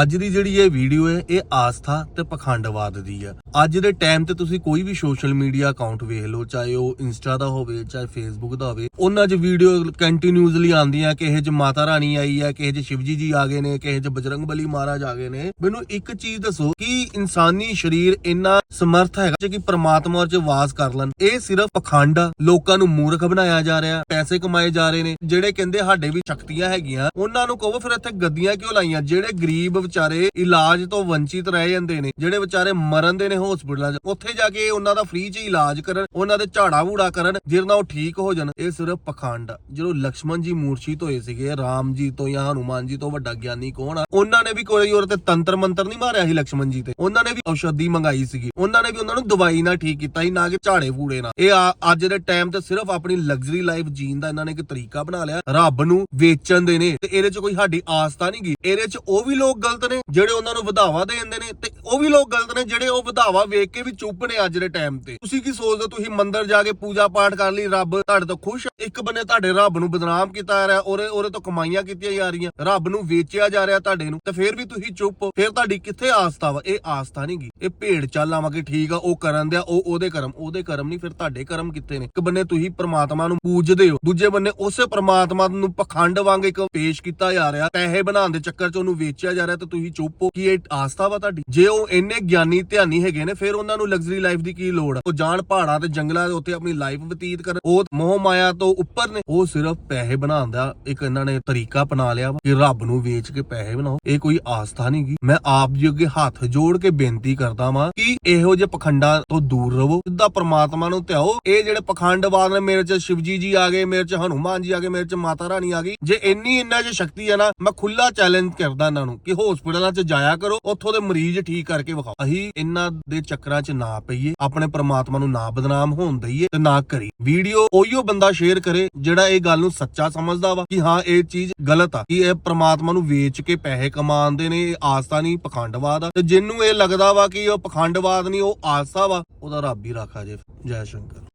ਅੱਜ ਦੀ ਜਿਹੜੀ ਇਹ ਵੀਡੀਓ ਹੈ, ਇਹ ਆਸਥਾ ਤੇ ਪਖੰਡਵਾਦ ਦੀ ਹੈ। ਅੱਜ ਦੇ ਟਾਈਮ ਤੇ ਤੁਸੀਂ ਕੋਈ ਵੀ ਸੋਸ਼ਲ ਮੀਡੀਆ ਅਕਾਊਂਟ ਵੇਖ ਲਓ, ਚਾਹੇ ਉਹ ਇੰਸਟਾ ਦਾ ਹੋਵੇ, ਚਾਹੇ ਫੇਸਬੁੱਕ ਦਾ ਹੋਵੇ, ਉਹਨਾਂ 'ਚ ਵੀਡੀਓ ਕੰਟੀਨਿਊਸਲੀ ਆਉਂਦੀਆਂ, ਕਿਸੇ 'ਚ ਮਾਤਾ ਰਾਣੀ ਆਈ ਹੈ, ਕਿਸੇ 'ਚ ਸ਼ਿਵਜੀ ਜੀ ਆ ਗਏ ਨੇ, ਕਿਸੇ 'ਚ ਬਜਰੰਗ ਬਲੀ ਮਹਾਰਾਜ ਆ ਗਏ ਨੇ। ਮੈਨੂੰ ਇੱਕ ਚੀਜ਼ ਦੱਸੋ ਕਿ ਇਨਸਾਨੀ ਸਰੀਰ ਇੰਨਾ ਸਮਰਥ ਹੈਗਾ ਕਿ ਪ੍ਰਮਾਤਮਾ 'ਚ ਵਾਸ ਕਰ ਲੈਣ। ਇਹ ਸਿਰਫ ਪਖੰਡ ਲੋਕਾਂ ਨੂੰ ਮੂਰਖ ਬਣਾਇਆ ਜਾ ਰਿਹਾ, ਪੈਸੇ ਕਮਾਏ ਜਾ ਰਹੇ ਨੇ। ਜਿਹੜੇ ਕਹਿੰਦੇ ਸਾਡੇ ਵੀ ਸ਼ਕਤੀਆਂ ਹੈਗੀਆਂ, ਉਹਨਾਂ ਨੂੰ ਕਹੋ, ਫਿਰ ਇੱਥੇ ਗੱਦੀਆਂ ਕਿਉਂ ਲਾਈਆਂ? ਜਿਹੜੇ ਗਰੀਬ ਵਿਚਾਰੇ ਇਲਾਜ ਤੋਂ ਵੰਚਿਤ ਰਹਿ ਜਾਂਦੇ ਨੇ, ਜਿਹੜੇ ਵਿਚਾਰੇ ਮਰਨ ਦੇ ਨੇ ਹਸਪੀਟਲਾਂ 'ਚ, ਉੱਥੇ ਜਾ ਕੇ ਉਹਨਾਂ ਦਾ ਫ੍ਰੀ 'ਚ ਇਲਾਜ ਕਰਨ, ਉਹਨਾਂ ਦੇ ਝਾੜਾ ਵੂੜਾ ਕਰਨ, ਜਿਹਦੇ ਨਾਲ ਉਹ ਠੀਕ ਹੋ ਜਾਣ। ਇਹ ਸਿਰਫ ਪਖੰਡ ਜਦੋਂ ਲਕਸ਼ਮਣ ਜੀ ਮੂਰਛਿਤ ਹੋਏ ਸੀਗੇ, ਰਾਮ ਜੀ ਤੋਂ ਜਾਂ ਹਨੂਮਾਨ ਜੀ ਤੋਂ ਵੱਡਾ ਗਿਆਨੀ ਕੌਣ ਆ, ਉਹਨਾਂ ਨੇ ਵੀ ਕੋਈ ਹੋਰ ਤੇ ਤੰਤਰ ਮੰਤਰ ਨਹੀਂ ਮਾਰਿਆ ਸੀ ਲਕਸ਼ਮਣ ਜੀ ਤੇ। ਉਹਨਾਂ ਨੇ ਵੀ ਔਸ਼ਧੀ ਮੰਗਾਈ ਸੀਗੀ। ਉਹਨਾਂ ਨੇ ਵੀ ਉਹਨਾਂ ਨੂੰ ਦਵਾਈ ਨਾਲ ਠੀਕ ਕੀਤਾ ਸੀ, ਨਾ ਕਿ ਝਾੜੇ ਫੂੜੇ ਨਾਲ। ਇਹ ਅੱਜ ਦੇ ਟਾਈਮ ਤੇ ਸਿਰਫ ਆਪਣੀ ਲਗਜ਼ਰੀ ਲਾਈਫ ਜੀਣ ਦਾ ਇਹਨਾਂ ਨੇ ਇੱਕ ਤਰੀਕਾ ਬਣਾ ਲਿਆ। ਰੱਬ ਨੂੰ ਵੇਚਣ ਦੇ ਨੇ। ਤੇ ਇਹਦੇ 'ਚ ਕੋਈ ਸਾਡੀ ਆਸਤਾ ਨਹੀਂ ਗਈ। ਇਹਦੇ 'ਚ ਉਹ ਵੀ ਲੋਕ ਗਲਤ ਨੇ, ਜਿਹੜੇ ਉਹਨਾਂ ਨੂੰ ਵਧਾਵਾ ਦੇ ਦਿੰਦੇ ਨੇ, ਤੇ ਉਹ ਵੀ ਲੋਕ ਗਲਤ ਨੇ, ਜਿਹੜੇ ਉਹ ਵਧਾਵਾ ਵੇਖ ਕੇ ਵੀ ਚੁੱਪ ਨੇ ਅੱਜ ਦੇ ਟਾਈਮ ਤੇ। ਤੁਸੀਂ ਕੀ ਸੋਚਦੇ ਹੋ? ਤੁਸੀਂ ਮੰਦਿਰ ਜਾ ਕੇ ਪੂਜਾ ਪਾਠ ਕਰ ਲਈ, ਰੱਬ ਤੁਹਾਡੇ ਤੋਂ ਖੁਸ਼ ਇੱਕ ਬੰਨੇ ਤੁਹਾਡੇ ਰੱਬ ਨੂੰ ਬਦਨਾਮ ਕੀਤਾ ਜਾ ਰਿਹਾ, ਉਹਦੇ ਉਹਦੇ ਤੋਂ ਕਮਾਈਆਂ ਕੀਤੀਆਂ ਜਾ ਰਹੀਆਂ, ਰੱਬ ਨੂੰ ਵੇਚਿਆ ਜਾ ਰਿਹਾ ਤੁਹਾਡੇ ਨੂੰ, ਤੇ ਫਿਰ ਵੀ ਤੁਸੀਂ ਚੁੱਪ। ਫਿਰ ਤੁਹਾਡੀ ਕਿੱਥੇ ਆਸਥਾ ਵਾ? ਇਹ ਆਸਥਾ ਨਹੀਂ ਗੀ। ਇਹ ਭੇਡ ਚਾਲ ਕਿ ਠੀਕ ਆ, ਉਹ ਕਰਨ ਦਿਆ, ਉਹ ਉਹਦੇ ਕਰਮ ਉਹਦੇ ਕਰਮ ਨਹੀਂ, ਫਿਰ ਤੁਹਾਡੇ ਕਰਮ ਕਿੱਥੇ ਨੇ? ਇੱਕ ਬੰਨੇ ਤੁਸੀਂ ਪ੍ਰਮਾਤਮਾ ਨੂੰ ਪੂਜਦੇ ਹੋ, ਦੂਜੇ ਬੰਨੇ ਉਸੇ ਪ੍ਰਮਾਤਮਾ ਨੂੰ ਪਖੰਡ ਵਾਂਗ ਇੱਕ ਪੇਸ਼ ਕੀਤਾ ਜਾ ਰਿਹਾ, ਪੈਸੇ ਬਣਾਉਣ ਦੇ ਚੱਕਰ 'ਚ ਉਹਨੂੰ ਵੇਚਿਆ ਜਾ ਰਿਹਾ ਤੇ ਤੁਸੀਂ ਚੁੱਪ ਹੋ ਕਿ ਇਹ ਆਸਥਾ ਵਾ ਤੁਹਾਡੀ। ਜੇ ਉਹ ਇੰਨੇ ਗਿਆਨੀ ਧਿਆਨੀ ਹੈਗੇ ਨੇ, ਫਿਰ ਉਹਨਾਂ ਨੂੰ ਲਗਜ਼ਰੀ ਲਾਈਫ ਦੀ ਕੀ ਲੋੜ ਉਹ ਜਾਣ ਪਹਾੜਾਂ ਤੇ ਜੰਗਲਾਂ ਦੇ ਉੱਤੇ ਆਪਣੀ ਲਾਈਫ ਬਤੀਤ ਕਰਨ। ਉਹ ਮੋਹ ਮਾਇਆ ਤੋਂ ਉੱਪਰ ਨੇ। ਉਹ ਸਿਰਫ ਪੈਸੇ ਬਣਾਉਣ ਦਾ ਇੱਕ ਇਹਨਾਂ ਨੇ ਤਰੀਕਾ ਅਪਣਾ ਲਿਆ ਵਾ ਕਿ ਰੱਬ ਨੂੰ ਵੇਚ ਕੇ ਪੈਸੇ ਬਣਾਓ। ਇਹ ਕੋਈ ਆਸਥਾ ਨਹੀਂ ਗੀ। ਮੈਂ ਆਪ ਜੀ ਅੱਗੇ ਹੱਥ ਜੋੜ ਕੇ ਬੇਨਤੀ ਕਰਦਾ ਵਾਂ ਕਿ ਇਹੋ ਜਿਹੇ ਪਖੰਡਾਂ ਤੋਂ ਦੂਰ ਰਹੋ। ਸਿੱਧਾ ਪ੍ਰਮਾਤਮਾ ਨੂੰ ਧਿਆਓ। ਇਹ ਜਿਹੜੇ ਪਖੰਡਵਾਦ ਨੇ, ਮੇਰੇ ਚ ਸ਼ਿਵਜੀ ਜੀ ਆ ਗਏ, ਮੇਰੇ ਚ ਹਨੂਮਾਨ ਜੀ ਆ ਗਏ, ਮੇਰੇ ਚ ਮਾਤਾ ਰਾਣੀ ਆ ਗਈ। ਜੇ ਇੰਨੀ ਇੰਨਾ ਚ ਸ਼ਕਤੀ ਆ ਨਾ, ਮੈਂ ਖੁੱਲਾ ਚੈਲੰਜ ਕਰਦਾ ਇਹਨਾਂ ਨੂੰ ਕਿ ਹਸਪੀਟਲਾਂ ਚ ਜਾਇਆ ਕਰੋ, ਉੱਥੋਂ ਦੇ ਮਰੀਜ਼ ਠੀਕ ਕਰਕੇ ਵਿਖਾਓ। ਅਸੀਂ ਇਹਨਾਂ ਦੇ ਚੱਕਰਾਂ ਚ ਨਾ ਪਈਏ, ਆਪਣੇ ਪ੍ਰਮਾਤਮਾ ਨੂੰ ਨਾ ਬਦਨਾਮ ਹੋਣ ਦਈਏ ਤੇ ਨਾ ਕਰੀ ਵੀਡੀਓ ਉਹੀਓ ਬੰਦਾ ਸ਼ੇਅਰ ਕਰੇ ਜਿਹੜਾ ਇਹ ਗੱਲ ਨੂੰ ਸੱਚਾ ਸਮਝਦਾ ਵਾ ਕਿ ਹਾਂ, ਇਹ ਚੀਜ਼ ਗਲਤ ਆ, ਕਿ ਇਹ ਪ੍ਰਮਾਤਮਾ ਨੂੰ ਵੇਚ ਕੇ ਪੈਸੇ ਕਮਾਉਂਦੇ ਨੇ, ਇਹ ਆਸਤਾ ਨਹੀਂ, ਪਖੰਡਵਾਦ ਆ। ਤੇ ਜਿੰਨੂੰ ਇਹ ਲੱਗਦਾ ਵਾ ਕਿ ਉਹ ਪਖੰਡਵਾਦ ਨਹੀਂ, ਉਹ ਆਸਤਾ ਵਾ, ਉਹਦਾ ਰੱਬ ਹੀ ਰਾਖਾ ਜੇ। ਜੈ ਸ਼ੰਕਰ।